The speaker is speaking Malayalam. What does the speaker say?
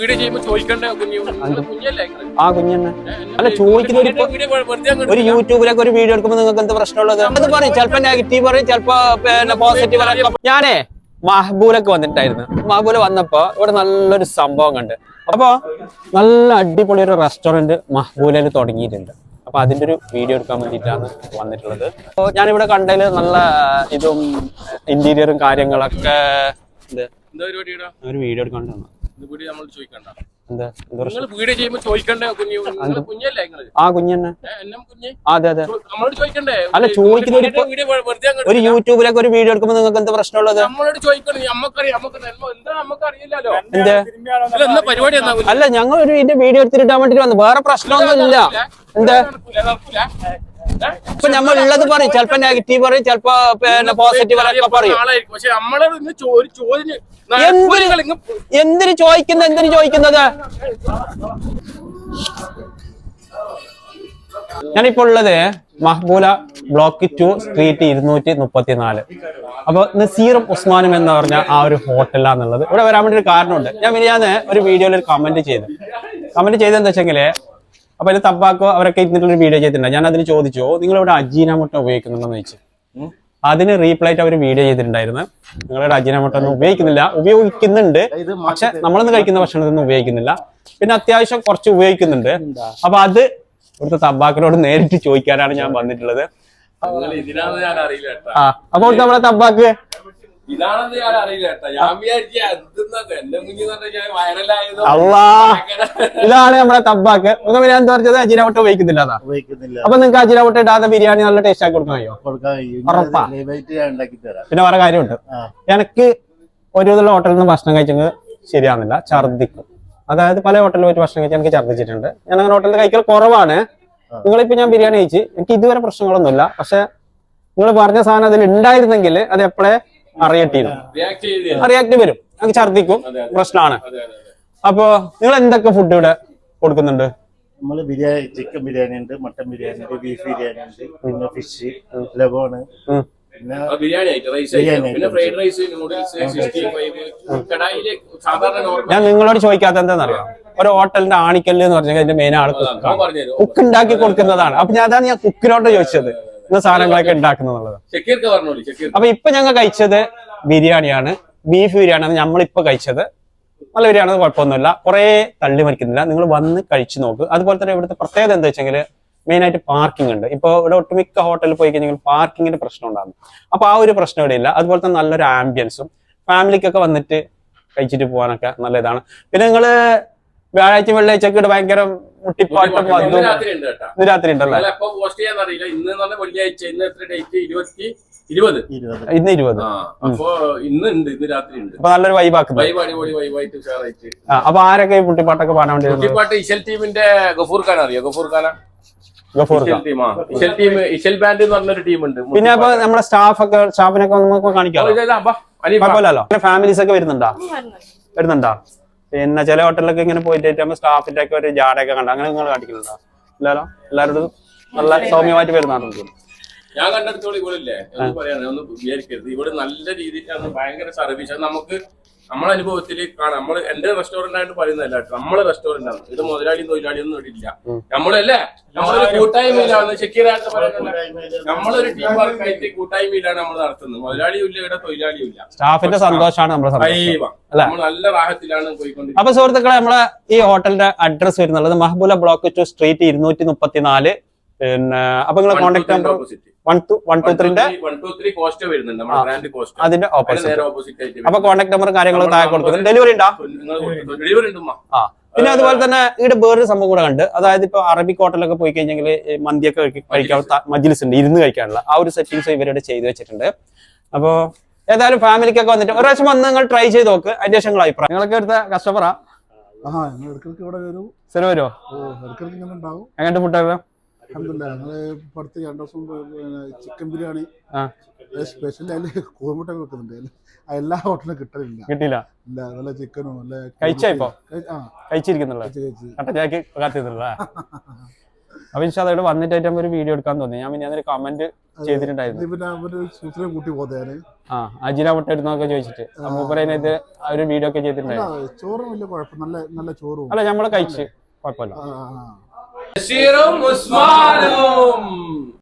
വീഡിയോ ചെയ്യുമ്പോ ചോദിക്കണ്ട കുഞ്ഞു. കുഞ്ഞല്ലേ ആ കുഞ്ഞെന്നെ. അല്ല, ചോദിക്കുന്ന ഒരു യൂട്യൂബിലൊക്കെ ഒരു വീഡിയോ എടുക്കുമ്പോൾ നിങ്ങൾക്ക് എന്ത് പ്രശ്നമുള്ളത്? അത് പറയും ചിലപ്പോ നെഗറ്റീവ് പറയും ചിലപ്പോ പിന്നെ പോസിറ്റീവ് ഞാനേ മഹബൂലൊക്കെ വന്നിട്ടായിരുന്നു. മഹബൂല വന്നപ്പോ ഇവിടെ നല്ലൊരു സംഭവം കണ്ട്. അപ്പോ നല്ല അടിപൊളി ഒരു റെസ്റ്റോറന്റ് മഹബൂലയിൽ തുടങ്ങിയിട്ടുണ്ട്. അപ്പൊ അതിന്റെ ഒരു വീഡിയോ എടുക്കാൻ വേണ്ടിയിട്ടാണ് വന്നിട്ടുള്ളത്. അപ്പോൾ ഞാനിവിടെ കണ്ടതിൽ നല്ല ഇതും ഇന്റീരിയറും കാര്യങ്ങളൊക്കെ ഒരു വീഡിയോ എടുക്കാൻ വീഡിയോ നമ്മൾ ചോദിക്കണ്ട. നിങ്ങൾ വീഡിയോ ചെയ്യുമ്പോ ചോദിക്കണ്ട? കുഞ്ഞു നിങ്ങൾ കുഞ്ഞല്ലേ നിങ്ങൾ? ആ കുഞ്ഞെന്നെ അതെ അതെ. നമ്മളോട് ചോദിക്കണ്ടേ? അല്ല, ചോദിക്കുന്ന ഒരു യൂട്യൂബിലൊക്കെ ഒരു വീഡിയോ എടുക്കുമ്പോ നിങ്ങൾക്ക് എന്ത് പ്രശ്നമുള്ളത്? നമ്മളോട് ചോദിക്കണം നമ്മക്കറിയാം നമുക്ക് എന്താ നമുക്ക് അറിയില്ലല്ലോ എന്ത്? പരിപാടി അല്ല ഞങ്ങൾ ഒരു വീഡിയോ എടുത്തിട്ടാൻ വേണ്ടി വന്നു. വേറെ പ്രശ്നമൊന്നും ഇല്ല എന്താ? ഇപ്പൊ നമ്മൾ ഉള്ളത് പറയും ചിലപ്പോ നെഗറ്റീവ് പറയും ചിലപ്പോ പിന്നെ പോസിറ്റീവ് പറയും. എന്തിനു ചോദ്യം എന്തിന് ചോദിക്കുന്നത് ചോദിക്കുന്നത്? ഞാനിപ്പോ ഉള്ളത് മഹബൂല ബ്ലോക്ക് ടു സ്ട്രീറ്റ് ഇരുന്നൂറ്റി മുപ്പത്തിനാല്. അപ്പൊ നസീറും ഉസ്മാനും എന്ന് പറഞ്ഞ ആ ഒരു ഹോട്ടലാന്നുള്ളത്. ഇവിടെ വരാൻ വേണ്ടി ഒരു കാരണമുണ്ട്. ഞാൻ മിനിയാന്ന് ഒരു വീഡിയോയിൽ ഒരു കമന്റ് ചെയ്തു. കമന്റ് ചെയ്തെന്താ വെച്ചെങ്കിൽ അപ്പൊ അതിൽ തബ്ബാക്കോ അവരൊക്കെ ഇരുന്നിട്ടൊരു വീഡിയോ ചെയ്തിട്ടുണ്ട്. ഞാൻ അതിന് ചോദിച്ചോ നിങ്ങൾ ഇവിടെ അജീനാമുട്ട ഉപയോഗിക്കുന്നുണ്ടെന്ന് ചോദിച്ചു. അതിന് റീപ്ലൈറ്റ് ആയിട്ട് അവർ വീഡിയോ ചെയ്തിട്ടുണ്ടായിരുന്നു നിങ്ങളുടെ അജിനമോട്ടോ ഒന്നും ഉപയോഗിക്കുന്നില്ല. ഉപയോഗിക്കുന്നുണ്ട് പക്ഷെ നമ്മളൊന്നും കഴിക്കുന്ന ഭക്ഷണത്തൊന്നും ഉപയോഗിക്കുന്നില്ല. പിന്നെ അത്യാവശ്യം കുറച്ച് ഉപയോഗിക്കുന്നുണ്ട്. അപ്പൊ അത് ഇവിടുത്തെ തബാക്കിനോട് നേരിട്ട് ചോദിക്കാനാണ് ഞാൻ വന്നിട്ടുള്ളത്. അപ്പൊ നമ്മളെ തബ്ബാക്ക് ഇതാണെന്ന് ഞാൻ അറിയില്ല കേട്ടാ. ഞാൻ വിചാരിച്ച എന്റെ ഞാൻ വൈറലായതോ അള്ളാ. ഇതാണ് നമ്മുടെ തബ്ബാക്ക് ഒന്ന് ഞാൻ പറഞ്ഞത്? അജിനമോട്ടോ ഉപയോഗിക്കുന്നില്ല അപ്പൊ നിങ്ങൾക്ക് അജിനമോട്ടോ ഇടാതെ ബിരിയാണി നല്ല ടേസ്റ്റ് ആക്കി കൊടുക്കാൻ കഴിയോ? പിന്നെ വേറെ കാര്യമുണ്ട്. എനിക്ക് ഒരു വിധമുള്ള ഹോട്ടലിൽ നിന്ന് ഭക്ഷണം കഴിച്ചെങ്കിൽ ശരിയാവുന്നില്ല. ഛർദിക്കും അതായത് പല ഹോട്ടലിൽ പോയിട്ട് ഭക്ഷണം കഴിച്ചാൽ എനിക്ക് ഛർദ്ദിച്ചിട്ടുണ്ട്. ഞാൻ അങ്ങനെ ഹോട്ടലിൽ കഴിക്കൽ കുറവാണ്. നിങ്ങളിപ്പോ ഞാൻ ബിരിയാണി കഴിച്ച് എനിക്ക് ഇതുവരെ പ്രശ്നങ്ങളൊന്നുമില്ല. പക്ഷെ നിങ്ങൾ പറഞ്ഞ സാധനം അതിൽ ഉണ്ടായിരുന്നെങ്കിൽ അത് എപ്പോഴേ അറിയട്ടിയിരുന്നു റിയാക്ട് ചെയ്തു റിയാക്ട് വരും. അത് ഛർദിക്കും പ്രശ്നമാണ്. അപ്പോ നിങ്ങൾ എന്തൊക്കെ ഫുഡ് ഇവിടെ കൊടുക്കുന്നുണ്ട്? നമ്മൾ ബിരിയാണി ചിക്കൻ ബിരിയാണി ഉണ്ട് മട്ടൻ ബിരിയാണി ഉണ്ട് ബീഫ് ബിരിയാണി ഉണ്ട് പിന്നെ ഫിഷ് ലബോണ് പിന്നെ ബിരിയാണി പിന്നെ ഫ്രൈഡ് റൈസ് ഞാൻ നിങ്ങളോട് ചോദിക്കാത്ത എന്താണെന്നറിയാം? ഒരു ഹോട്ടലിന്റെ ആണിക്കല്ല് എന്ന് പറഞ്ഞാൽ അതിന്റെ മെയിൻ ആൾ കുക്ക് ഉണ്ടാക്കി കൊടുക്കുന്നതാണ്. അപ്പൊ ഞാൻ അതാണ് ഞാൻ കുക്കിനോട് ചോദിച്ചത്. ഇന്ന സാധനങ്ങളൊക്കെ ഉണ്ടാക്കുന്നുള്ളത് അപ്പൊ ഇപ്പൊ ഞങ്ങൾ കഴിച്ചത് ബിരിയാണിയാണ്. ബീഫ് ബിരിയാണിയാണ് നമ്മളിപ്പോ കഴിച്ചത്. നല്ല ബിരിയാണി കുഴപ്പമൊന്നുമില്ല. കുറെ തള്ളി മരിക്കുന്നില്ല. നിങ്ങൾ വന്ന് കഴിച്ചു നോക്ക്. അതുപോലെ തന്നെ ഇവിടുത്തെ പ്രത്യേകത എന്താ വെച്ചെങ്കിൽ മെയിൻ ആയിട്ട് പാർക്കിംഗ് ഉണ്ട്. ഇപ്പൊ ഇവിടെ ഒട്ടുമിക്ക ഹോട്ടലിൽ പോയി കഴിഞ്ഞാൽ പാർക്കിങ്ങിന്റെ പ്രശ്നം ഉണ്ടാകും. അപ്പൊ ആ ഒരു പ്രശ്നം ഇവിടെ ഇല്ല. അതുപോലെ തന്നെ നല്ലൊരു ആംബിയൻസും ഫാമിലിക്കൊക്കെ വന്നിട്ട് കഴിച്ചിട്ട് പോകാനൊക്കെ നല്ല ഇതാണ് പിന്നെ നിങ്ങൾ വ്യാഴാഴ്ച വെള്ളിയാഴ്ച ഒക്കെ ഭയങ്കര മുട്ടിപ്പാട്ടും വന്നു. ഇന്ന് രാത്രി ഉണ്ടല്ലോ പോസ്റ്റ് ചെയ്യാൻ അറിയില്ല. ഇന്ന് വെള്ളിയാഴ്ച. ഇന്ന് എത്ര ഡേറ്റ് ഇരുപത്തി ഇരുപത്. ഇന്ന് ഇരുപത്. അപ്പൊ ഇന്ന് ഉണ്ട്. ഇന്ന് രാത്രി ഉണ്ട്. അപ്പൊ നല്ലൊരു വൈബാക്കും വൈബായിട്ട് ഉഷാറായിട്ട് അപ്പൊ ആരൊക്കെ ഈ മുട്ടിപ്പാട്ടൊക്കെ പാടാൻ വേണ്ടി ഇഷൽ കുട്ടിപ്പാട്ട് ഇശൽ ടീമിന്റെ ഗഫൂർ ഖാൻ അറിയോ? ഗഫൂർ ഖാന? ഗഫൂർ ഇശൽ ബാൻഡ് എന്ന് പറഞ്ഞൊരു ടീമുണ്ട് പിന്നെ അപ്പൊ നമ്മുടെ സ്റ്റാഫൊക്കെ സ്റ്റാഫിനൊക്കെ നമുക്ക് കാണിക്കാം ഫാമിലീസ് ഒക്കെ വരുന്നുണ്ടോ. വരുന്നുണ്ടോ? പിന്നെ ചില ഹോട്ടലിലൊക്കെ ഇങ്ങനെ പോയിട്ട് നമ്മൾ സ്റ്റാഫിന്റെ ഒക്കെ ഒരു ജാടയൊക്കെ കണ്ട അങ്ങനെ നിങ്ങൾ കാണിക്കുന്നുണ്ടോ? ഇല്ലല്ലോ? എല്ലാവരോടും നല്ല സൗമ്യമായിട്ട് വരുന്നുണ്ട് ഞാൻ കണ്ടെടുത്തോളം ഇവിടെ ഇല്ലേ ഒന്ന് പറയാണ് ഒന്ന് വിചാരിക്കരുത്. ഇവിടെ നല്ല രീതിയിലാണ് ഭയങ്കര സർവീസ് നമുക്ക് നമ്മളെ അനുഭവത്തിൽ കാണാം. നമ്മൾ എന്റെ റെസ്റ്റോറന്റ് ആയിട്ട് പറയുന്നതല്ല കേട്ടോ. നമ്മളെ റെസ്റ്റോറന്റ് ആണ്. ഇത് മുതലാളിയും തൊഴിലാളിയും ഒന്നും ഇവിടെ ഇല്ല നമ്മളല്ലേ? നമ്മളൊരു കൂട്ടായ്മയിലാണ് ഷക്കീറായിട്ട് പറയുന്നത്? നമ്മളൊരു ടീം വർക്കായിട്ട് കൂട്ടായ്മയിലാണ് നമ്മൾ നടത്തുന്നത്. മുതലാളിയും ഇല്ല ഇവിടെ തൊഴിലാളിയും ഇല്ല. സ്റ്റാഫിന്റെ സന്തോഷമാണ് നമ്മുടെ സന്തോഷം. അല്ലേ? നമ്മൾ നല്ല റാഹത്തിലാണ് പോയിക്കൊണ്ടിരിക്കുന്നത്. അപ്പൊ സുഹൃത്തുക്കളെ നമ്മളെ ഈ ഹോട്ടലിന്റെ അഡ്രസ് വരുന്നുള്ളത് മഹബൂല ബ്ലോക്ക് ടു സ്ട്രീറ്റ് ഇരുന്നൂറ്റി മുപ്പത്തിനാല് പിന്നെ അപ്പൊ നിങ്ങളെ contact number one two one two ത്രീന്റെ one two cost വരുന്നുണ്ട്. നമ്മുടെ ഗ്രാൻഡ് കോസ്റ്റ് അതിന്റെ ഓപ്പോസിറ്റ് ആയിട്ട് അപ്പൊ കോൺടാക്ട് നമ്പർ കാര്യങ്ങളും താഴെ കൊടുക്കുന്നുണ്ട് ഡെലിവറി ഉണ്ടോ? ഡെലിവറി. ആ. പിന്നെ അതുപോലെ തന്നെ ഇവിടെ വേറൊരു സംഭവം കൂടെ കണ്ട്. അതായത് ഇപ്പൊ അറബിക് ഹോട്ടലൊക്കെ പോയി കഴിഞ്ഞെങ്കിൽ മന്തിയൊക്കെ കഴിക്ക- കഴിക്കാൻ മജ്ലിസ് ഉണ്ട് ഇരുന്ന് കഴിക്കാനുള്ള ആ ഒരു സെറ്റിംഗ്സ് ഇവരുടെ ചെയ്തു വെച്ചിട്ടുണ്ട്. അപ്പോ ഏതായാലും ഫാമിലിക്കൊക്കെ വന്നിട്ട് ഒരു പ്രാവശ്യം വന്ന് നിങ്ങൾ ട്രൈ ചെയ്ത് നോക്ക്. അതിന്റെ ശേഷം നിങ്ങൾ അഭിപ്രായം. നിങ്ങളൊക്കെ എടുത്ത കസ്റ്റമറാ ആ? ഇവിടെ വരും. സ്ഥലം വരുമോ ഇങ്ങനെ ഉണ്ടാവും. എങ്ങനത്തെ ഫുഡൊക്കെ അലഹമില്ല ഞങ്ങൾ രണ്ടു ദിവസം ചിക്കൻ ബിരിയാണി. സ്പെഷ്യൽ അതിൽ വെക്കുന്നുണ്ട്. എല്ലാ കിട്ടലില്ല. കിട്ടിയില്ല. ഇല്ല നല്ല ചിക്കനും നല്ല കഴിച്ചോ ഇപ്പൊ? ആ. കഴിച്ചിരിക്കുന്നുള്ള. കഴിച്ച് കഴിച്ച്. കട്ടച്ചാക്കി കാത്തിരുന്നുള്ള അപ്പൊ ഇൻഷാ ഇവിടെ വന്നിട്ടായിട്ട് ഒരു വീഡിയോ എടുക്കാൻ തോന്നി. ഞാൻ പിന്നെ കമന്റ് ചെയ്തിട്ടുണ്ടായിരുന്നു. പിന്നെ അവർ സൂത്രനെ കൂട്ടി പോകുന്നതാണ് ആ അജിന മുട്ട ഇടുന്നൊക്കെ ചോദിച്ചിട്ട്. ആ. ഒരു വീഡിയോ ഒക്കെ ചെയ്തിട്ടുണ്ടായിരുന്നു. ചോറും വലിയ കുഴപ്പം നല്ല നല്ല ചോറും. അല്ല നമ്മൾ കഴിച്ച്. കുഴപ്പമില്ല. بشير مسمع لهم